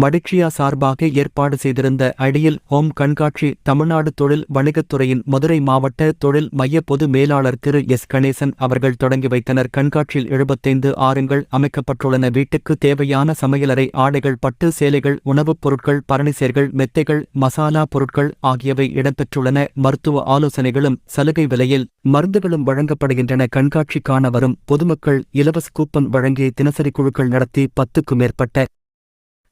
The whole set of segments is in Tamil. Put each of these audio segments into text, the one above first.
மடிக்ஷியா சார்பாக ஏற்பாடு செய்திருந்த அடியில் ஹோம் கண்காட்சி தமிழ்நாடு தொழில் வணிகத்துறையின் மதுரை மாவட்ட தொழில் மைய பொது மேலாளர் திரு எஸ். கணேசன் அவர்கள் தொடங்கி வைத்தனர். கண்காட்சியில் எழுபத்தைந்து ஆறுங்கள் அமைக்கப்பட்டுள்ளன. வீட்டுக்கு தேவையான சமையலறை ஆடைகள் பட்டு சேலைகள் உணவுப் பொருட்கள் பரணிசேர்கள் மெத்தைகள் மசாலா பொருட்கள் ஆகியவை இடம்பெற்றுள்ளன. மருத்துவ ஆலோசனைகளும் சலுகை விலையில் மருந்துகளும் வழங்கப்படுகின்றன. கண்காட்சிக்கான வரும் பொதுமக்கள் இலவச கூப்பன் வழங்கிய தினசரி குழுக்கள் நடத்தி பத்துக்கும் மேற்பட்ட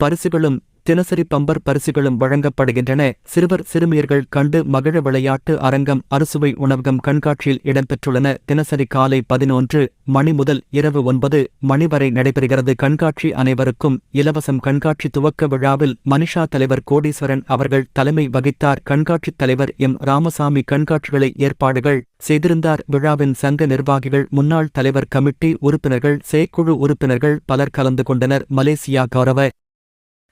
பரிசுகளும் தினசரி பம்பர் பரிசுகளும் வழங்கப்படுகின்றன. சிறுவர் சிறுமியர்கள் கண்டு மகிழ விளையாட்டு அரங்கம் அறுசுவை உணவகம் கண்காட்சியில் இடம்பெற்றுள்ளன. தினசரி காலை பதினொன்று மணி முதல் இரவு ஒன்பது மணி வரை நடைபெறுகிறது. கண்காட்சி அனைவருக்கும் இலவசம் கண்காட்சி துவக்க விழாவில் மனிஷா தலைவர் கோடீஸ்வரன் அவர்கள் தலைமை வகித்தார். கண்காட்சித் தலைவர் எம். ராமசாமி கண்காட்சிகளை ஏற்பாடுகள் செய்திருந்தார். விழாவின் சங்க நிர்வாகிகள் முன்னாள் தலைவர் கமிட்டி உறுப்பினர்கள் செயற்குழு உறுப்பினர்கள் பலர் கலந்து கொண்டனர். மலேசியா கௌரவ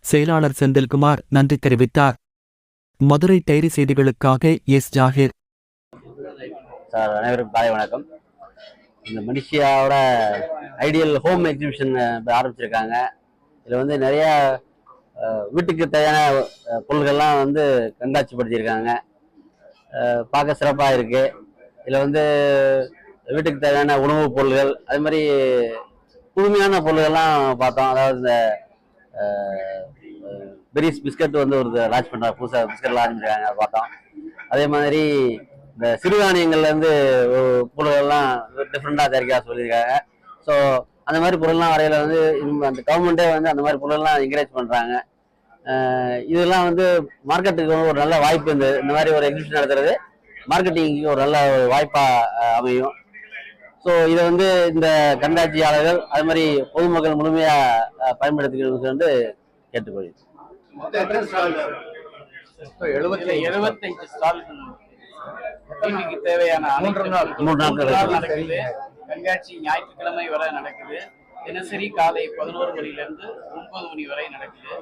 செயலாளர் செந்தில்குமார் நன்றி தெரிவித்தார். மதுரை டைரி செய்திகளுக்காக எஸ் ஜாகிர். சார் அனைவருக்கும் காலை வணக்கம். இந்த மனுஷியாவோட ஐடியல் ஹோம் எக்ஸிபிஷன் ஆரம்பிச்சிருக்காங்க. இதில் வந்து நிறைய வீட்டுக்கு தேவையான பொருள்கள்லாம் வந்து கண்காட்சிப்படுத்தியிருக்காங்க. பார்க்க சிறப்பாக இருக்கு. இதில் வந்து வீட்டுக்கு தேவையான உணவுப் பொருள்கள் அதே மாதிரி புதுமையான பொருள்கள்லாம் பார்த்தோம். அதாவது இந்த பெரிஸ் பிஸ்கட் வந்து ஒரு லான்ச் பண்ணுறாங்க புதுசாக பிஸ்கட் லான்ச் பண்ணுறாங்க பார்த்தோம். அதே மாதிரி இந்த சிறுதானியங்கள்லேருந்து ஒரு பொருள்கள்லாம் டிஃப்ரெண்டாக தயாரிக்க சொல்லியிருக்காங்க. ஸோ அந்த மாதிரி பொருள்லாம் வரையில வந்து அந்த கவர்மெண்ட்டே வந்து அந்த மாதிரி பொருள்லாம் என்கரேஜ் பண்ணுறாங்க இதெல்லாம் வந்து மார்க்கெட்டுக்கு வந்து ஒரு நல்ல வாய்ப்பு இந்த இந்த மாதிரி ஒரு எக்ஸிபிஷன் நடத்துறது. மார்க்கெட்டிங்க்கு ஒரு நல்ல ஒரு வாய்ப்பாக அமையும். ஸோ இதை வந்து இந்த கண்காட்சியாளர்கள் அது மாதிரி பொதுமக்கள் முழுமையாக பயன்படுத்திக்கணும்னு வந்து கேட்டுக்கொள்கிறேன். இதுல எழுபத்தஞ்சு ஸ்டால்கள் வீட்டுக்கு தேவையான அனைத்து நாள் மூன்று நாட்கள் நடக்குது கண்காட்சி ஞாயிற்றுக்கிழமை வரை நடக்குது தினசரி காலை பதினோரு மணில இருந்து ஒன்பது மணி வரை நடக்குது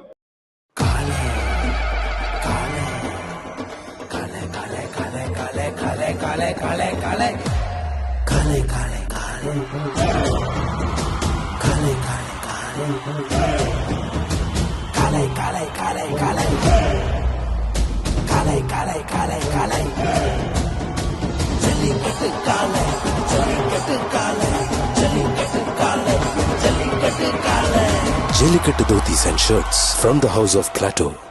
Jelly Calais, Calais, and shirts from the House of Plato.